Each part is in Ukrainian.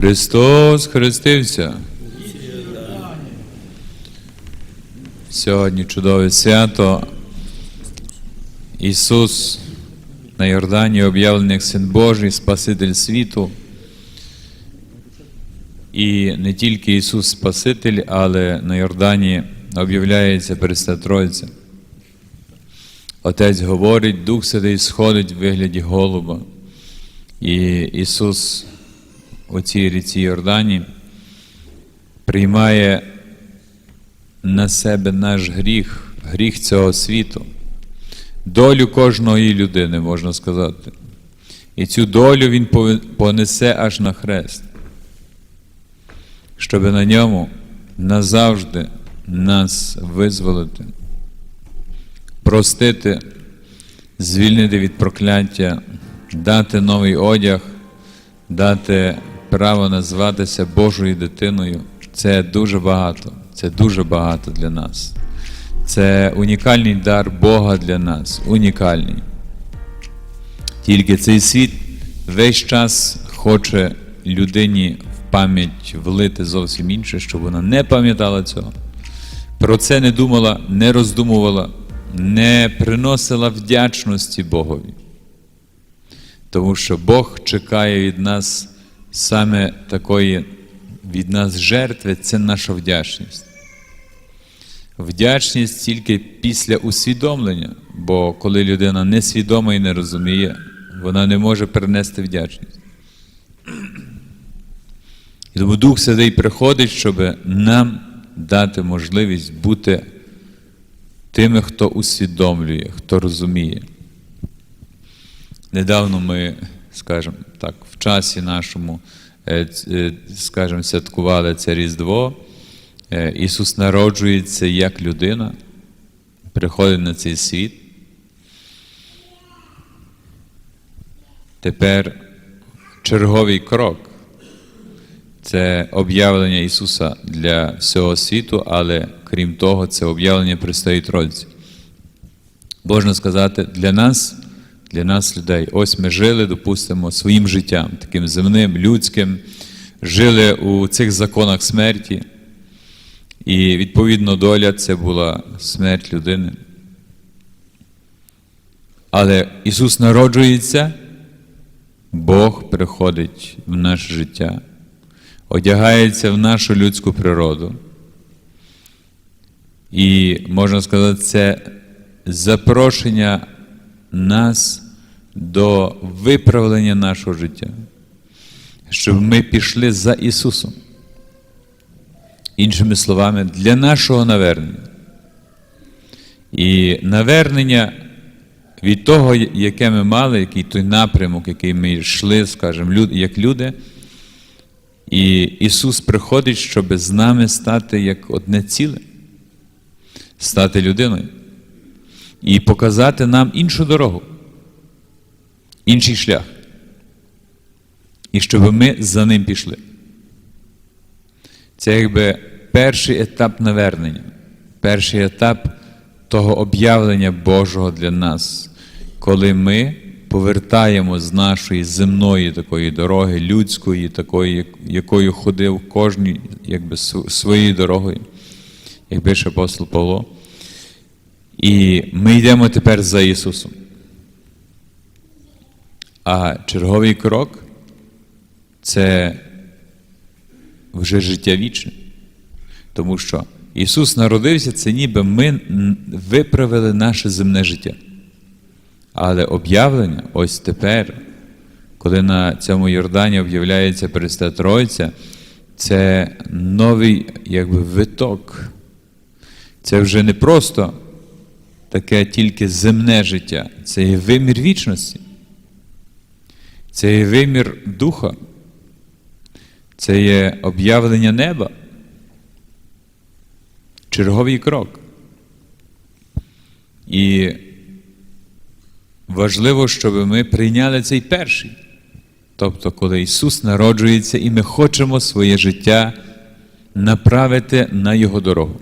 Христос хрестився. Сьогодні чудове свято. Ісус на Йордані об'явлений як Син Божий, Спаситель світу. І не тільки Ісус Спаситель, але на Йордані об'являється Пресвята Тройця. Отець говорить, Дух Святий сходить в вигляді голуба. І Ісус у цій ріці Йордані приймає на себе наш гріх, гріх цього світу, долю кожної людини, можна сказати. І цю долю Він понесе аж на хрест, щоб на ньому назавжди нас визволити, простити, звільнити від прокляття, дати новий одяг, дати право назватися Божою дитиною. Це дуже багато. Це дуже багато для нас. Це унікальний дар Бога для нас. Унікальний. Тільки цей світ весь час хоче людині в пам'ять влити зовсім інше, щоб вона не пам'ятала цього. Про це не думала, не роздумувала, не приносила вдячності Богові. Тому що Бог чекає від нас саме такої від нас жертви це наша вдячність. Вдячність тільки після усвідомлення, бо коли людина несвідома і не розуміє, вона не може перенести вдячність. І тому Дух Святий приходить, щоб нам дати можливість бути тими, хто усвідомлює, хто розуміє. Недавно ми, скажімо так, в часі нашому, е, е, скажімо, святкували це Різдво. Е, Ісус народжується як людина, приходить на цей світ. Тепер черговий крок це об'явлення Ісуса для всього світу, але крім того, це об'явлення Престої Тройці. Можна сказати, для нас, для нас, людей, ось ми жили, допустимо, своїм життям, таким земним, людським, жили у цих законах смерті. І відповідно доля це була смерть людини. Але Ісус народжується, Бог приходить в наше життя, одягається в нашу людську природу. І можна сказати, це запрошення нас до виправлення нашого життя, щоб ми пішли за Ісусом. Іншими словами, для нашого навернення. І навернення від того, яке ми мали, який той напрямок, який ми йшли, скажімо, як люди. І Ісус приходить, щоб з нами стати як одне ціле, стати людиною і показати нам іншу дорогу, інший шлях. І щоб ми за ним пішли. Це якби перший етап навернення, перший етап того об'явлення Божого для нас, коли ми повертаємо з нашої земної такої дороги, людської, такої, якою ходив кожен якби, своєю дорогою, як пише апостол Павло. І ми йдемо тепер за Ісусом. А черговий крок це вже життя вічне. Тому що Ісус народився, це ніби ми виправили наше земне життя. Але об'явлення ось тепер, коли на цьому Йордані об'являється Пресвята Тройця, це новий якби, виток. Це вже не просто таке тільки земне життя, це є вимір вічності. Це є вимір духа. Це є об'явлення неба. Черговий крок. І важливо, щоб ми прийняли цей перший. Тобто, коли Ісус народжується, і ми хочемо своє життя направити на Його дорогу.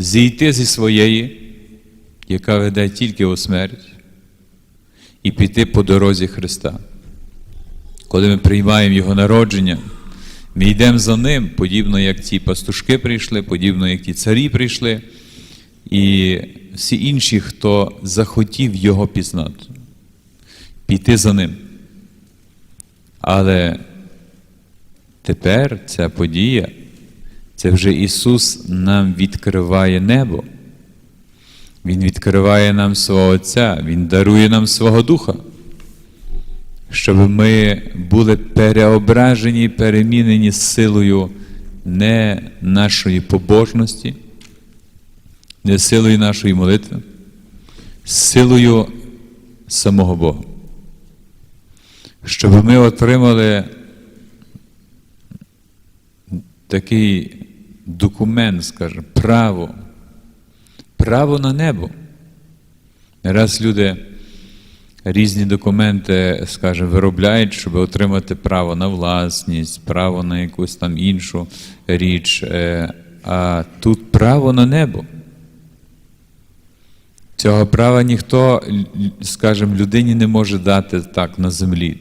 Зійти зі своєї, яка веде тільки у смерть, і піти по дорозі Христа. коли ми приймаємо Його народження, ми йдемо за Ним, подібно як ті пастушки прийшли, подібно як ті царі прийшли, і всі інші, хто захотів Його пізнати, піти за Ним. Але тепер ця подія, це вже Ісус нам відкриває небо. Він відкриває нам свого Отця, Він дарує нам свого Духа, щоб ми були переображені, перемінені силою не нашої побожності, не силою нашої молитви, силою самого Бога. Щоб ми отримали такий документ, скажімо, право право на небо. Не раз люди різні документи, скажімо, виробляють, щоб отримати право на власність, право на якусь там іншу річ, е, а тут право на небо. Цього права ніхто, скажімо, людині не може дати так на землі,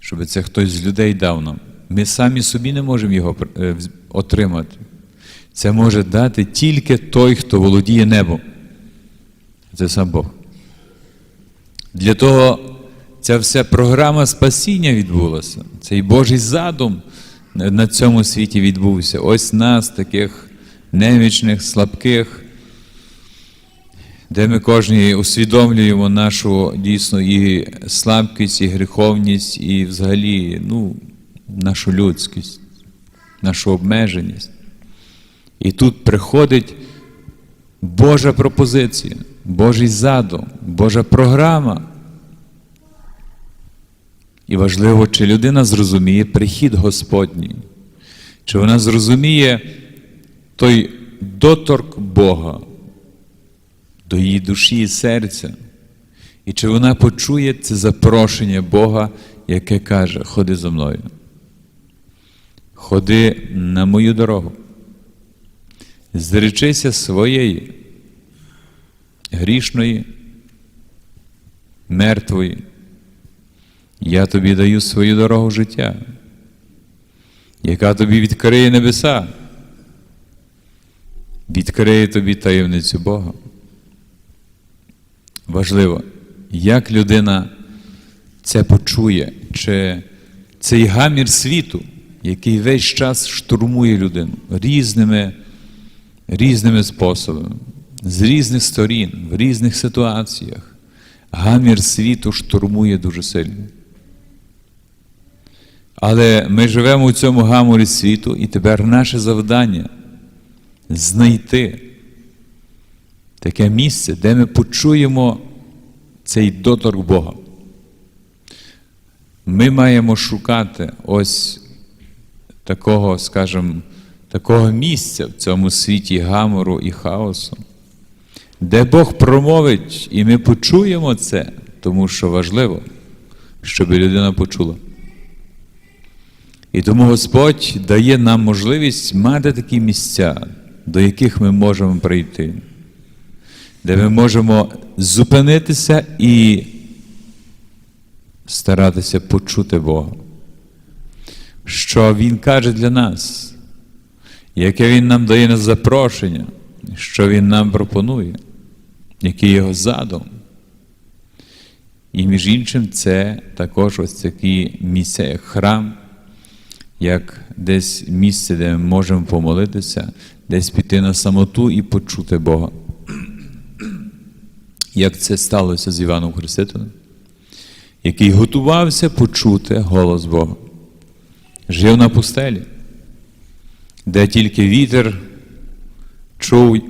щоб це хтось з людей дав нам. Ми самі собі не можемо його е, отримати. Це може дати тільки той, хто володіє небом. Це сам Бог. Для того ця вся програма спасіння відбулася. Цей Божий задум на цьому світі відбувся. Ось нас, таких немічних, слабких, де ми кожні усвідомлюємо нашу дійсно і слабкість, і гріховність, і взагалі ну, нашу людськість, нашу обмеженість. І тут приходить Божа пропозиція, Божий задум, Божа програма. І важливо, чи людина зрозуміє прихід Господній, чи вона зрозуміє той доторк Бога до її душі і серця, і чи вона почує це запрошення Бога, яке каже: Ходи за мною. Ходи на мою дорогу. Зречися своєї грішної, мертвої. Я тобі даю свою дорогу життя, яка тобі відкриє небеса, відкриє тобі таємницю Бога. Важливо, як людина це почує, чи цей гамір світу, який весь час штурмує людину різними різними способами, з різних сторін, в різних ситуаціях. Гамір світу штурмує дуже сильно. Але ми живемо у цьому гаморі світу, і тепер наше завдання знайти таке місце, де ми почуємо цей доторк Бога. Ми маємо шукати ось такого, скажімо, такого місця в цьому світі гамору і хаосу, де Бог промовить, і ми почуємо це, тому що важливо, щоб людина почула. І тому Господь дає нам можливість мати такі місця, до яких ми можемо прийти, де ми можемо зупинитися і старатися почути Бога. Що Він каже для нас, яке Він нам дає на запрошення, що Він нам пропонує, який його задум. І між іншим, це також ось такі місця, як храм, як десь місце, де ми можемо помолитися, десь піти на самоту і почути Бога. Як це сталося з Іваном Хрестителем, який готувався почути голос Бога, жив на пустелі де тільки вітер чув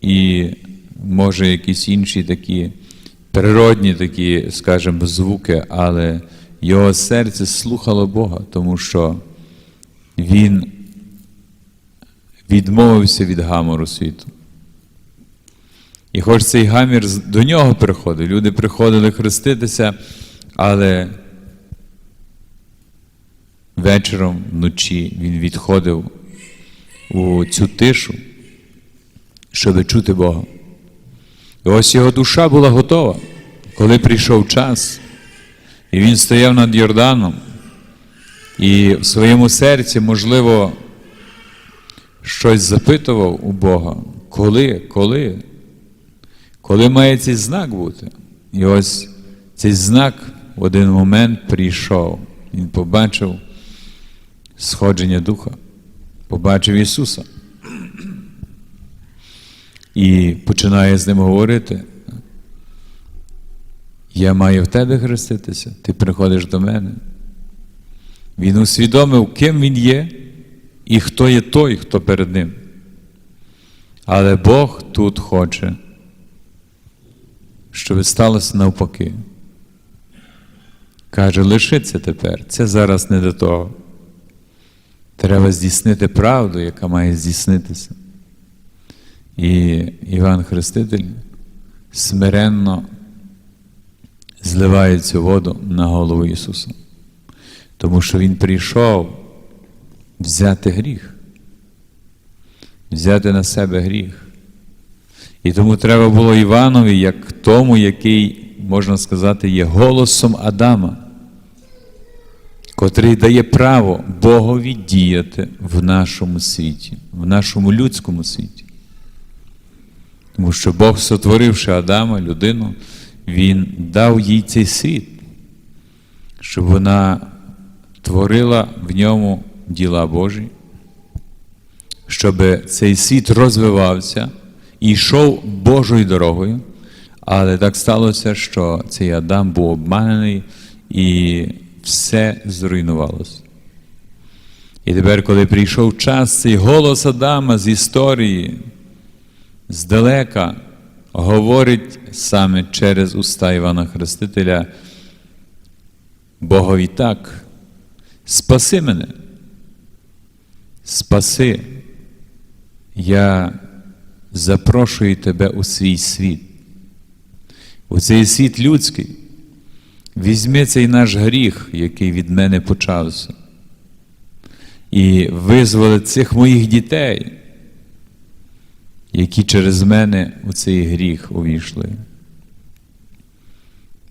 і, може, якісь інші такі природні такі, скажімо, звуки, але його серце слухало Бога, тому що він відмовився від гамору світу. І хоч цей гамір до нього приходив, люди приходили хреститися, але вечором, вночі він відходив у цю тишу, щоб чути Бога. І ось його душа була готова, коли прийшов час. І він стояв над Йорданом, і в своєму серці, можливо, щось запитував у Бога. Коли, коли? Коли має цей знак бути? І ось цей знак в один момент прийшов. Він побачив сходження Духа, побачив Ісуса. І починає з ним говорити. Я маю в тебе хреститися, ти приходиш до мене. Він усвідомив, ким він є і хто є той, хто перед ним. Але Бог тут хоче, щоб сталося навпаки. Каже, лиши це тепер, це зараз не до того. Треба здійснити правду, яка має здійснитися. І Іван Хреститель смиренно зливає цю воду на голову Ісуса. Тому що Він прийшов взяти гріх, взяти на себе гріх. І тому треба було Іванові, як тому, який, можна сказати, є голосом Адама, котрий дає право Богові діяти в нашому світі, в нашому людському світі. Тому що Бог, сотворивши Адама, людину, Він дав їй цей світ, щоб вона творила в ньому діла Божі, щоб цей світ розвивався і йшов Божою дорогою. Але так сталося, що цей Адам був обманений і все зруйнувалося. І тепер, коли прийшов час, цей голос Адама з історії, здалека говорить саме через уста Івана Хрестителя, Богові так, спаси мене, спаси, я запрошую тебе у свій світ, у цей світ людський. Візьми цей наш гріх, який від мене почався, і визволи цих моїх дітей, які через мене у цей гріх увійшли.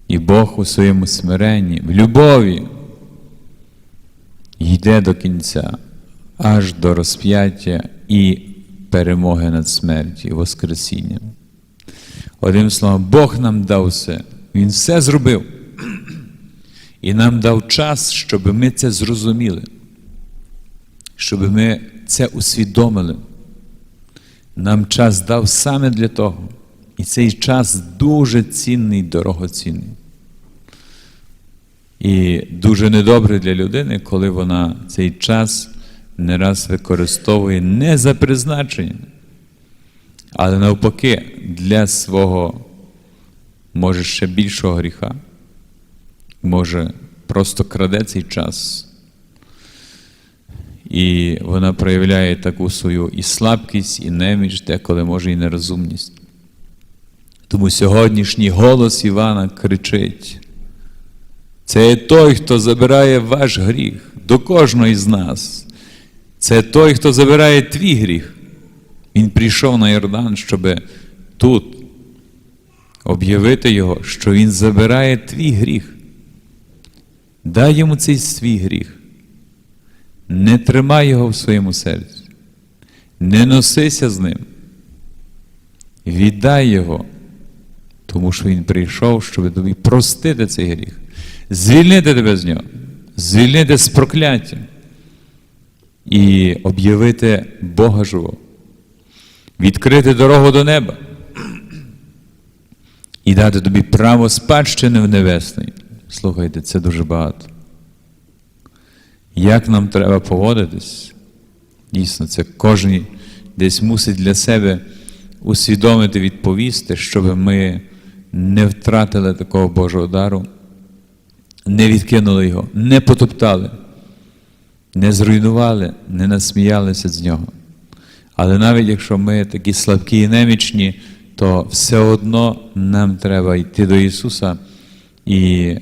І Бог у своєму смиренні, в любові йде до кінця, аж до розп'яття і перемоги над смертю, Воскресінням. Одним словом, Бог нам дав все, Він все зробив. І нам дав час, щоб ми це зрозуміли, щоб ми це усвідомили. Нам час дав саме для того. І цей час дуже цінний, дорогоцінний. І дуже недобре для людини, коли вона цей час не раз використовує не за призначенням, але навпаки, для свого, може, ще більшого гріха. Може, просто краде цей час. І вона проявляє таку свою і слабкість, і неміч, деколи може і нерозумність. Тому сьогоднішній голос Івана кричить: це є той, хто забирає ваш гріх до кожного із нас. Це той, хто забирає твій гріх. Він прийшов на Йордан, щоб тут об'явити його, що Він забирає твій гріх. Дай йому цей свій гріх. Не тримай його в своєму серці. Не носися з ним. Віддай його, тому що Він прийшов, щоб тобі простити цей гріх, звільнити тебе з нього, звільнити з прокляття і об'явити Бога живого, відкрити дорогу до неба і дати тобі право спадщини в небесної. Слухайте, це дуже багато. Як нам треба поводитись? Дійсно, це кожен десь мусить для себе усвідомити, відповісти, щоб ми не втратили такого Божого дару, не відкинули його, не потоптали, не зруйнували, не насміялися з нього. Але навіть якщо ми такі слабкі і немічні, то все одно нам треба йти до Ісуса і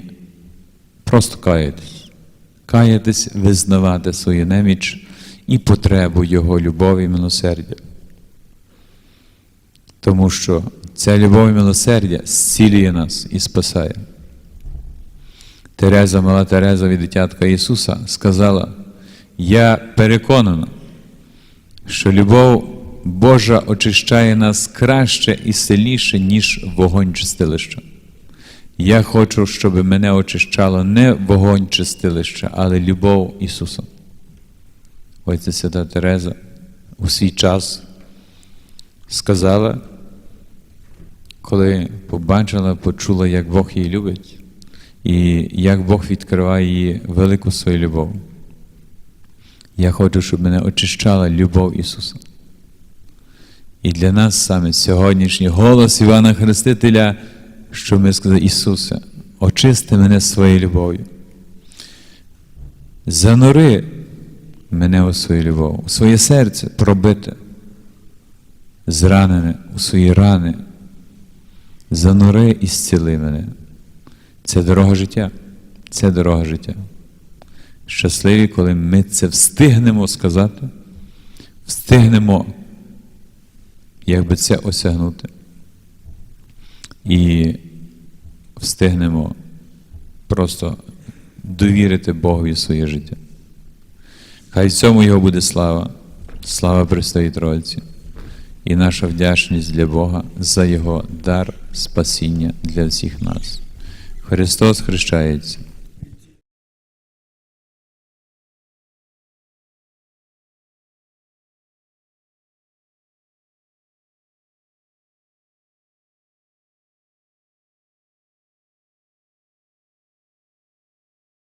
просто каятись. Каятись, визнавати свою неміч і потребу Його любові і милосердя. Тому що ця любов і милосердя зцілює нас і спасає. Тереза, мала Тереза від дитятка Ісуса, сказала: Я переконана, що любов Божа очищає нас краще і сильніше, ніж вогонь чистилища. Я хочу, щоб мене очищало не вогонь чистилища, але любов Ісуса. Ось ця свята Тереза у свій час сказала, коли побачила, почула, як Бог її любить, і як Бог відкриває її велику свою любов. Я хочу, щоб мене очищала любов Ісуса. І для нас саме сьогоднішній голос Івана Хрестителя, що ми сказали, Ісусе, очисти мене своєю любов'ю. Занури мене у свою любов, у своє серце пробите, зранене у свої рани. Занури і зціли мене. Це дорога життя. Це дорога життя. Щасливі, коли ми це встигнемо сказати, встигнемо, якби це осягнути. І встигнемо просто довірити Богові своє життя. Хай в цьому його буде слава, слава Престої Тройці і наша вдячність для Бога за Його дар спасіння для всіх нас. Христос хрещається.